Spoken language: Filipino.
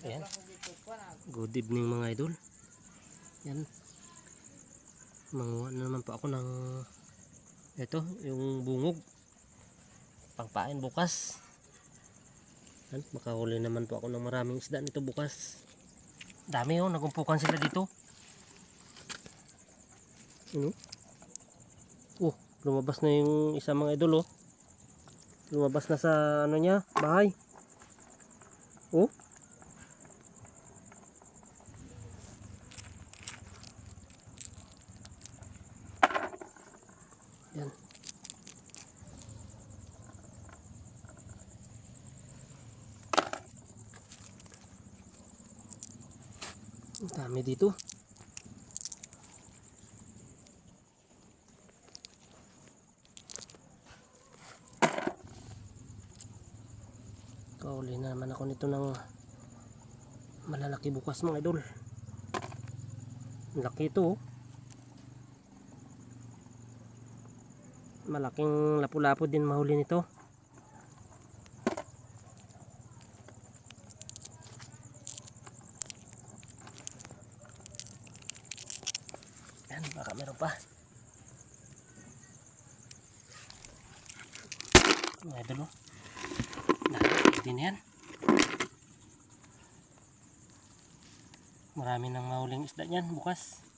Ayan. Good evening mga idol. Yan. Manguha na naman po ako ng ito, yung bungog. Pangpain bukas. Yan, makahuli naman po ako ng maraming isda nito bukas. Dami oh, nagumpukan sila dito. Ano? Oh, lumabas na yung isa mga idol oh. Lumabas na sa ano niya, bahay. Oh. Yan. Ang dami dito. Kauli na naman ako nito ng malalaki bukas mga idol. Laki ito oh. Malaking lapu-lapu din mahuli nito. Yan, baka meron pa. Mga idol oh. Na yan. Marami nang mahuling isda niyan bukas.